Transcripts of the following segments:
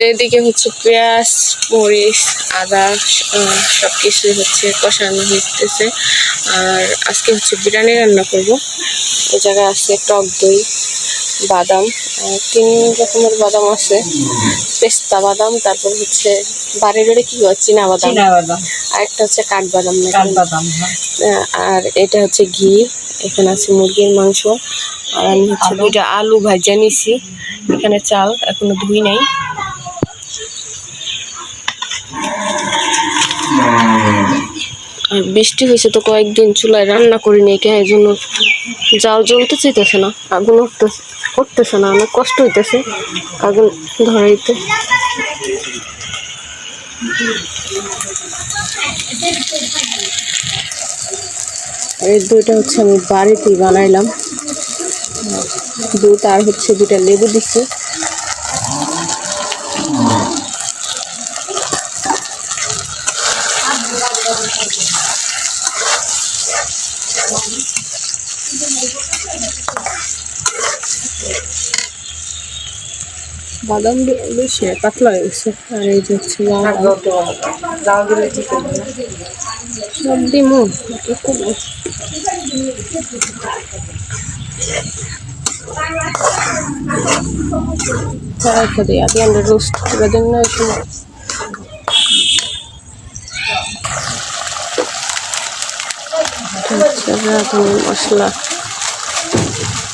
এদিকে হচ্ছে পেঁয়াজ মরিচ আদা সব কিছুই হচ্ছে কষানো হইতেছে। আর আজকে হচ্ছে বিরিয়ানি রান্না করব। এ জায়গায় আছে টক দই বাদাম তিন রকমের বাদাম আছে। পেস্তা বাদাম তারপর হচ্ছে বাড়ি বাড়ি কি হয় চীনা বাদাম। আর একটা হচ্ছে কাঠবাদাম নাকি? কাঠবাদাম হ্যাঁ। আর এটা হচ্ছে ঘি এখানে আছে মুরগির মাংস। আর আমি হচ্ছে। দুইটা আলু ভাজা নিছি। এখানে চাল এখনও ধুই নাই। বৃষ্টি হয়েছে তো কয়েকদিন চুলায় রান্না করিনি কে এই জন্য জাল জ্বলতে চাইতেছে না, আগুন উঠতে উঠতেছে না, অনেক কষ্ট হইতেছে আগুন ধরাইতে। এই দুইটা হচ্ছে আমি বাড়িতেই বানাইলাম। দুধ আর হচ্ছে দুটা লেবু দিচ্ছি। বাদাম বেশি পাতলা হয়ে গেছে আর এই যে হচ্ছে লাউ। দিলে ঠিক সব দিমু কি করব Cerca di abbiamo rosto, vedendo noi nel মশলা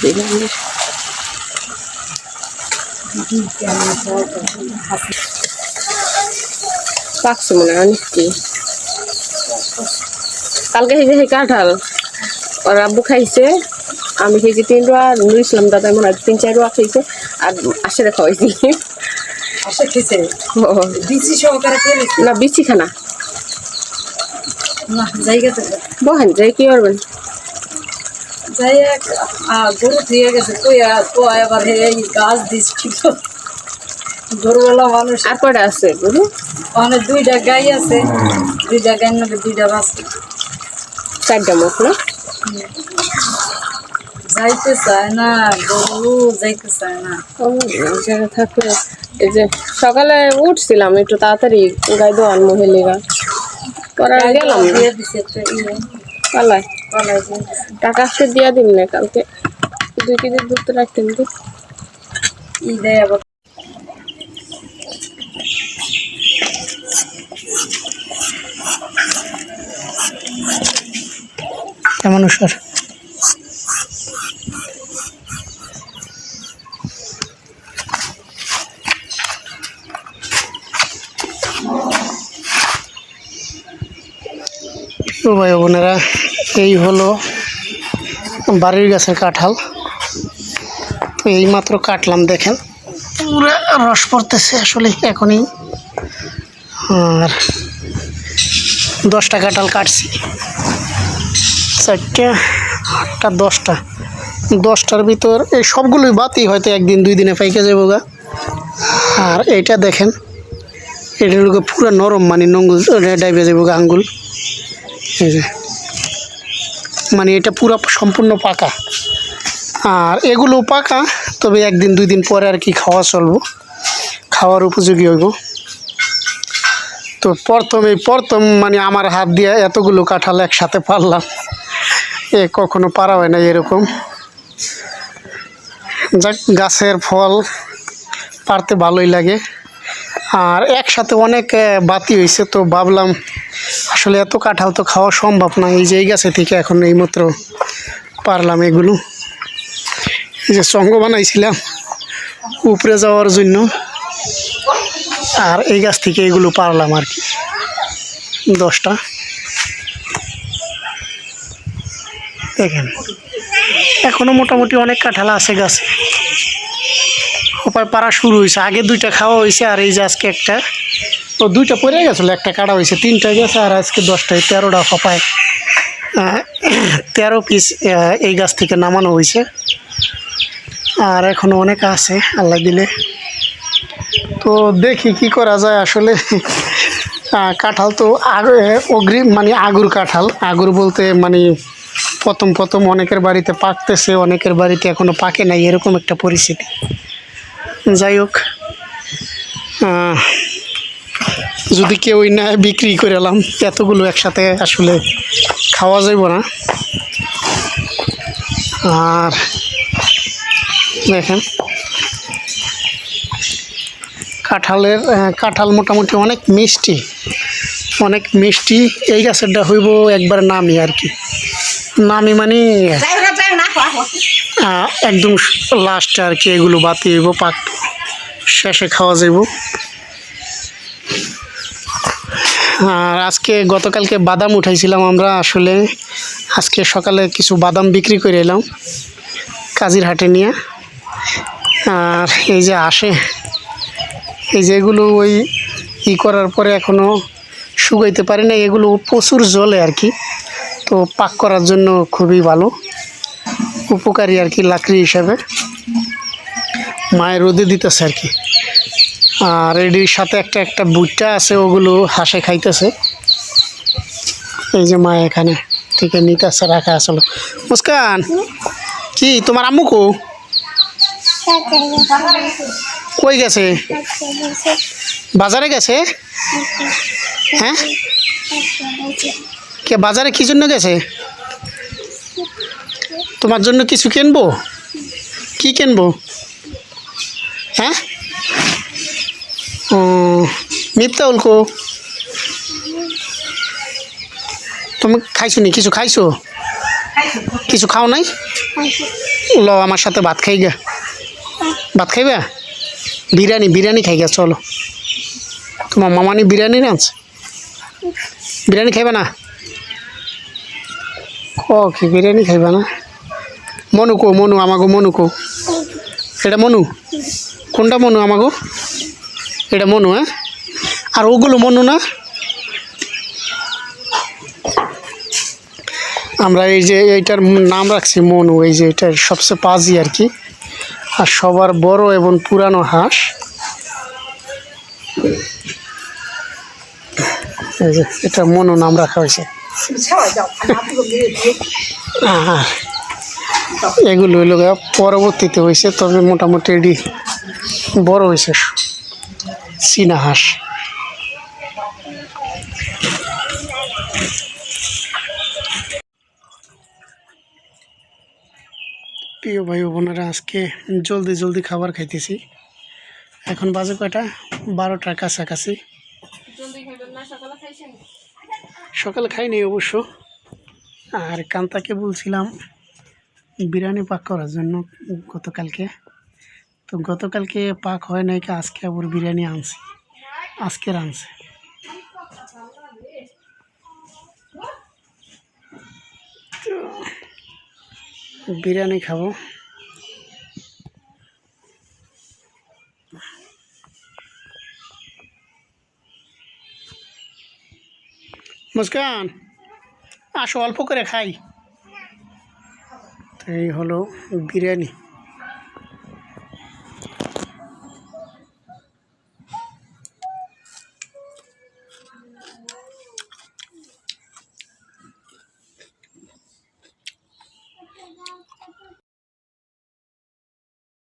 বিরিয়ানির। পাকছে মনে হয় অনেকটি। কালকে খেয়েছে সেই কাঁঠাল ওর আব্বু খাইছে আমি খেয়েছি তিন রুয়া নুর ইসলাম দাদা মনে হয় তিন চার রুয়া খাইছে আর আসে খাওয়াইছি। সহকারে খেয়েছি না বিচি খানা না জায়গাতে বহেন যাই কি করবেন? যাই গরু দিয়ে গেছে তুই তো এবার এই গাছ দিস ঠিক গরুওয়ালা মানুষ। আর কটা আছে গরু? ওখানে দুইটা গাই আছে দুইটা গাইয়ের নাকি দুইটা বাচ্চা চারটা মুখ না? যাইতে চায় না গরু যাইতে চায় না। ও, জায়গা থাকলে এই যে সকালে উঠছিলাম একটু তাড়াতাড়ি গাই দোয়ান মহিলিরা। পরে আর গেলাম। না ইয়ে। টাকা আজকে দিয়া দিন না কালকে। দুই কেজি দুধ তো রাখতেন তো। ই দেয় আবার কেমন স্যার ও ভাই বোনেরা, এই হলো বাড়ির গাছের কাঁঠাল। তো এই মাত্র কাটলাম, দেখেন। পুরো রস পড়তেছে আসলে এখনই। আর দশটা কাঁঠাল কাটছি। চারটে, আটটা, দশটা। দশটার ভিতর এই সবগুলোই বাতি হয়তো একদিন, দুই দিনে পাইকে যাব গা। আর এইটা দেখেন, এটা পুরো নরম মানে নঙ্গুল ডাইবে যাব গা আঙ্গুল। মানে এটা পুরো সম্পূর্ণ পাকা। আর এগুলো পাকা, তবে একদিন দুই দিন পরে আর কি খাওয়া চলবো। খাওয়ার উপযোগী হইব। তো প্রথমে, প্রথম মানে আমার হাত দিয়ে এতগুলো কাঁঠাল একসাথে পারলাম। এ কখনো পারা হয় না এরকম। যাক, গাছের ফল পারতে ভালোই লাগে। আর একসাথে অনেক বাতি হয়েছে তো ভাবলাম আসলে এত কাঁঠাল তো খাওয়া সম্ভব না। এই যে এই গাছে থেকে এখন এইমাত্র পারলাম এগুলো। এই যে সঙ্গ বানাইছিলাম উপরে যাওয়ার জন্য। আর এই গাছ থেকে এগুলো পারলাম আর কি। দশটা। দেখেন, এখনও মোটামুটি অনেক কাঁঠাল আছে গাছে। ওপার পাড়া শুরু হয়েছে, আগে দুইটা খাওয়া হয়েছে, আর এই যে আজকে একটা ও দুইটা পড়ে গেছিল, একটা কাটা হয়েছে, তিনটা গেছে, আর আজকে দশটায় তেরোটা হপায় তেরো পিস এই গাছ থেকে নামানো হয়েছে। আর এখনও অনেক আছে, আল্লাহ দিলে। তো দেখি কি করা যায় আসলে। কাঁঠাল তো আগ, অগ্রিম মানে আগুর কাঁঠাল। আগুর বলতে মানে প্রথম প্রথম অনেকের বাড়িতে পাকতেছে, অনেকের বাড়িতে এখনও পাকে নাই, এরকম একটা পরিস্থিতি। যাই হোক যদি কেউ না বিক্রি করে এলাম, এতগুলো একসাথে আসলে খাওয়া যাইব না। আর দেখেন, কাঁঠালের কাঁঠাল মোটামুটি অনেক মিষ্টি অনেক মিষ্টি। এই গাছেরটা হইব একবার নামি আর কি। নামি মানে একদম লাস্টে আর কি এগুলো বাতি হইব, পাক শেষে খাওয়া যাইব। আর আজকে গতকালকে বাদাম উঠাইছিলাম আমরা আসলে। আজকে সকালে কিছু বাদাম বিক্রি করে এলাম কাজির হাটে নিয়ে। আর এই যে আসে, এই যে এগুলো ওই ই করার পরে এখনও শুকাইতে পারি না এগুলো প্রচুর জলে আর কি। তো পাক করার জন্য খুবই ভালো, উপকারী আর কি লাকড়ি হিসাবে। মায়ের রোদে দিতেছে আর কি। আর এটির সাথে একটা একটা বুটটা আছে, ওগুলো হাসে খাইতেছে। এই যে মা এখানে থেকে নিতে নিতেছে, রাখা আসলো মুস্কান, কি তোমার আম্মু কো? কই গেছে? বাজারে গেছে? হ্যাঁ? কে বাজারে কি জন্য গেছে? তোমার জন্য কিছু কিনবো? কি কিনবো? হ্যাঁ? ও মিথ্যা উল্কো তুমি খাইছো নি? কিছু খাইছো? কিছু খাও নাই? ল, আমার সাথে ভাত খাই গা ভাত খাইবা? বিরিয়ানি বিরিয়ানি খাই গা চলো। তোমার মামানি বিরিয়ানি রাঁধছে বিরিয়ানি খাইবা না? ক কি বিরিয়ানি খাইবা না? মনু কো, মনু, আমাগো মনু কো। এটা মনু? কোনটা মনু, আমাগো? এটা মনু হ্যাঁ? আর ওগুলো মনু না? আমরা এই যে এইটার নাম রাখছি মনু, এই যে এটার সবচেয়ে পাজি আর কি। আর সবার বড় এবং পুরানো হাঁস। এটা মনু নাম রাখা হয়েছে। আর এগুলো হইল পরবর্তীতে হয়েছে তবে মোটামুটি এটি বড় হয়েছে চীনা হাঁস। প্রিয় ভাই ও বোনেরা আজকে জলদি জলদি খাবার খাইতেছি। এখন বাজে কয়টা? বারোটার কাছাকাছি। সকালে খাইনি অবশ্য। আর কান্তাকে বলছিলাম বিরিয়ানি পাক করার জন্য গতকালকে। তো গতকালকে পাক হয় নাই কি আজকে আবার বিরিয়ানি আনছি। আজকে আনছে। বিরিয়ানি খাব। মুস্কান, আসো, অল্প করে খাই। তো এই হলো বিরিয়ানি।